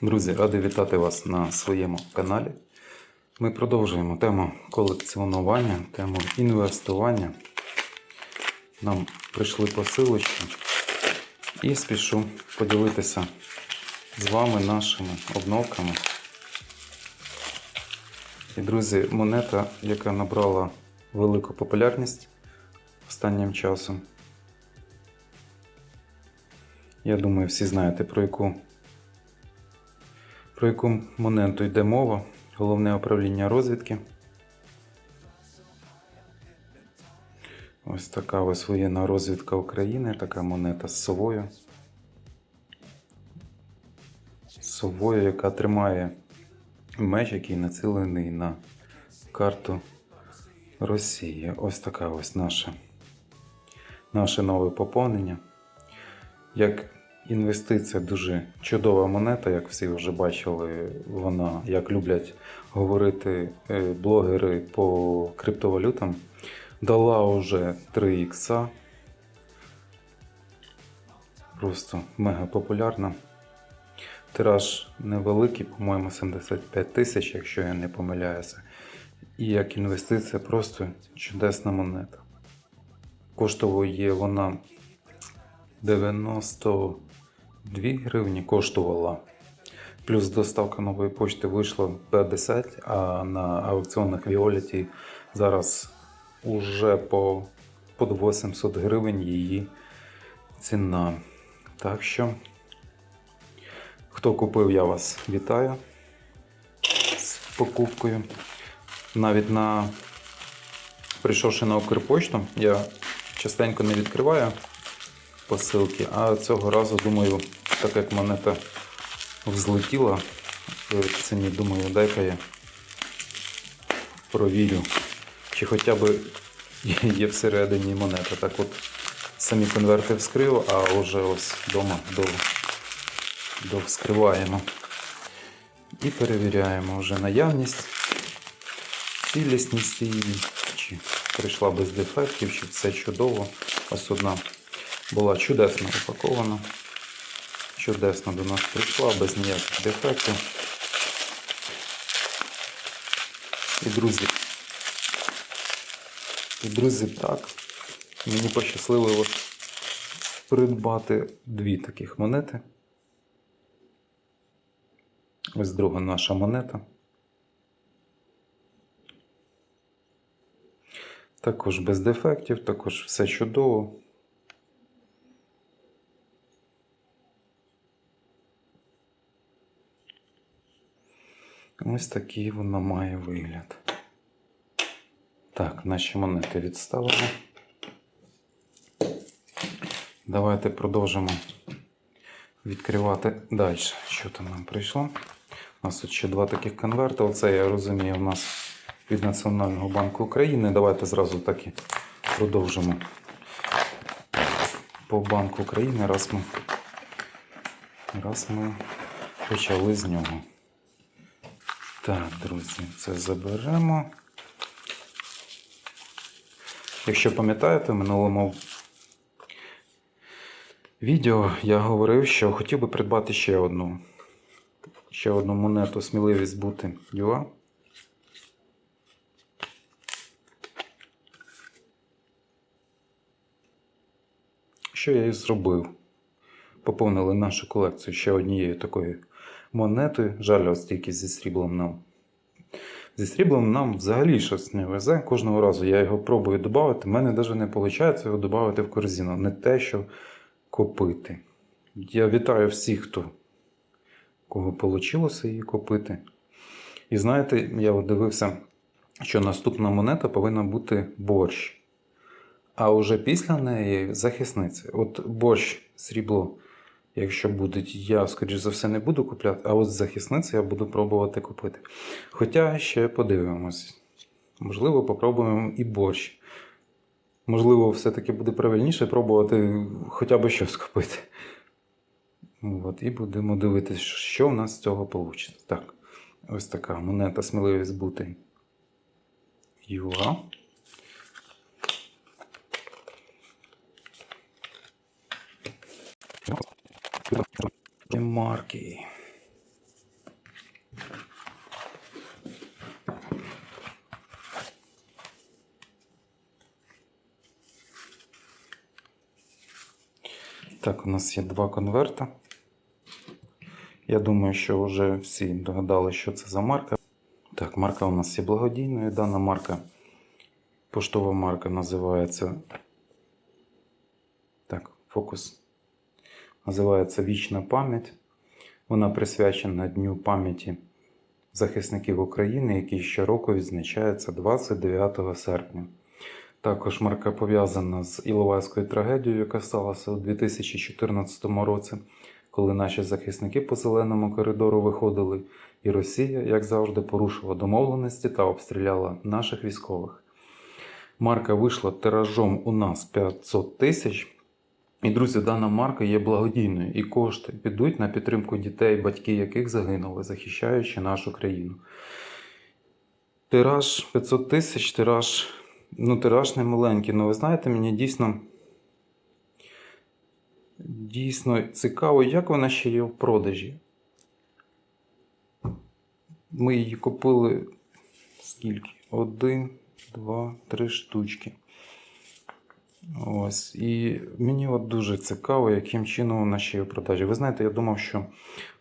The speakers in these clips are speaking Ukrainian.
Друзі, радий вітати вас на своєму каналі. Ми продовжуємо тему колекціонування, тему інвестування. Нам прийшли посилочки і спішу поділитися з вами нашими обновками. І, друзі, монета, яка набрала велику популярність останнім часом. Я думаю, всі знаєте, про яку про яку монету йде мова? Головне управління розвідки. Ось така ось воєнна розвідка України, така монета з совою. З совою, яка тримає меч, який націлений на карту Росії. Ось така ось наша, наше нове поповнення. Як Інвестиція дуже чудова монета, як всі вже бачили, вона, як люблять говорити е, блогери по криптовалютам, дала вже 3 ікса. Просто мега популярна. Тираж невеликий, по-моєму, 75 тисяч, якщо я не помиляюся. І як інвестиція просто чудесна монета. Коштує вона 90. 2 гривні коштувала. Плюс доставка нової почти вийшла 50, а на аукціонах Violet зараз уже по, по 800 гривень її ціна. Так що, хто купив, я вас вітаю з покупкою. Навіть на прийшовши на Укрпошту, я частенько не відкриваю посилки. А цього разу, думаю, так як монета взлетіла в ціні, думаю, дай-ка я провірю, чи хоча б є всередині монета. Так от самі конверти вскрив, а вже ось вдома до, до. І перевіряємо вже наявність, цілісність її, чи прийшла без дефектів, чи все чудово. Ось одна була чудесно упакована. Чудесно до нас прийшла, без ніяких дефектів. І друзі, і друзі, так, мені пощасливо придбати дві таких монети. Ось друга наша монета. Також без дефектів, також все чудово. Ось такий вона має вигляд. Так, наші монети відставимо. Давайте продовжимо відкривати далі, що там нам прийшло. У нас тут ще два таких конверти. Оце, я розумію, у нас від Національного банку України. Давайте зразу так і продовжимо по Банку України, раз ми, раз ми почали з нього. Так, друзі, це заберемо. Якщо пам'ятаєте, в минулому відео я говорив, що хотів би придбати ще одну. Ще одну монету сміливість бути юа. Що я і зробив? Поповнили нашу колекцію ще однією такою монетою. Жаль, ось тільки зі сріблом нам. Зі сріблом нам взагалі щось не везе. Кожного разу я його пробую додати. У мене навіть не виходить його додати в корзину. Не те, що купити. Я вітаю всіх, хто кого вийшло її купити. І знаєте, я дивився, що наступна монета повинна бути борщ. А вже після неї захисниця. От борщ, срібло. Якщо будуть, я, скоріш за все, не буду купляти, а от захисницю я буду пробувати купити. Хоча ще подивимось. Можливо, попробуємо і борщ. Можливо, все-таки буде правильніше пробувати хоча б щось купити. От, і будемо дивитися, що в нас з цього вийде. Так, ось така монета сміливість бути. Юа. марки. Так, у нас є два конверта. Я думаю, що вже всі догадали, що це за марка. Так, марка у нас є благодійною. Дана марка, поштова марка називається. Так, фокус. Називається Вічна пам'ять. Вона присвячена Дню пам'яті захисників України, який щороку відзначається 29 серпня. Також марка пов'язана з Іловайською трагедією, яка сталася у 2014 році, коли наші захисники по зеленому коридору виходили, і Росія, як завжди, порушила домовленості та обстріляла наших військових. Марка вийшла тиражом у нас 500 тисяч. І, друзі, дана марка є благодійною, і кошти підуть на підтримку дітей, батьки яких загинули, захищаючи нашу країну. Тираж 500 тисяч, тираж, ну, тираж не маленький. Ну, ви знаєте, мені дійсно, дійсно цікаво, як вона ще є в продажі. Ми її купили скільки? Один, два, три штучки. Ось. І мені от дуже цікаво, яким чином вона ще є в продажі. Ви знаєте, я думав, що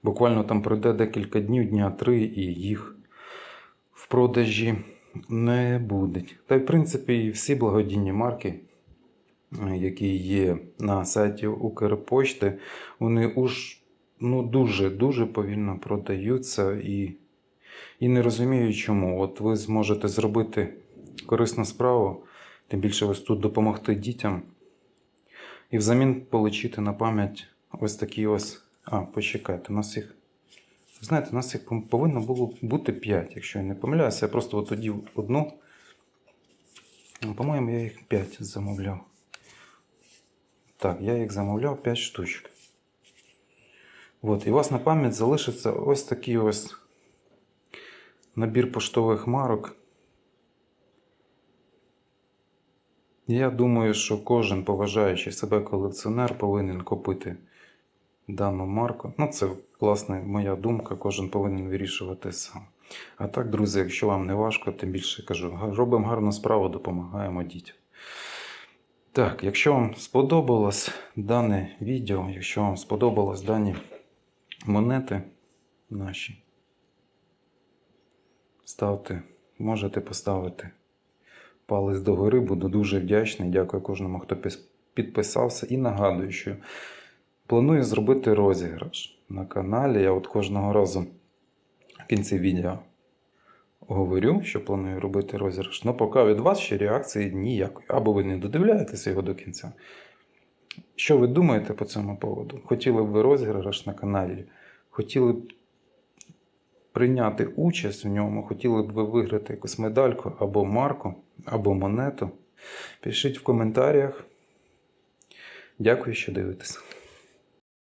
буквально там пройде декілька днів, дня три, і їх в продажі не буде. Та й в принципі всі благодійні марки, е, які є на сайті Укрпошти, вони уж ну, дуже-дуже повільно продаються і, і не розумію, чому. От ви зможете зробити корисну справу. Тим більше ось тут допомогти дітям. І взамін отримати на пам'ять ось такі ось. А, почекайте, у нас їх. Знаєте, у нас їх повинно було бути 5, якщо я не помиляюся. Я просто от тоді одну. Ну, По-моєму, я їх 5 замовляв. Так, я їх замовляв 5 штучок. От, і у вас на пам'ять залишиться ось такий ось набір поштових марок. Я думаю, що кожен поважаючий себе колекціонер повинен купити дану марку. Ну, це, власне, моя думка, кожен повинен вирішувати сам. А так, друзі, якщо вам не важко, тим більше кажу, робимо гарну справу, допомагаємо дітям. Так, якщо вам сподобалось дане відео, якщо вам сподобалось дані монети наші, ставте, можете поставити палець догори. Буду дуже вдячний. Дякую кожному, хто підписався. І нагадую, що планую зробити розіграш на каналі. Я от кожного разу в кінці відео говорю, що планую робити розіграш. Ну, поки від вас ще реакції ніякої. Або ви не додивляєтеся його до кінця. Що ви думаєте по цьому поводу? Хотіли б ви розіграш на каналі? Хотіли б прийняти участь в ньому, хотіли б ви виграти якусь медальку або марку, або монету? Пишіть в коментарях. Дякую, що дивитесь.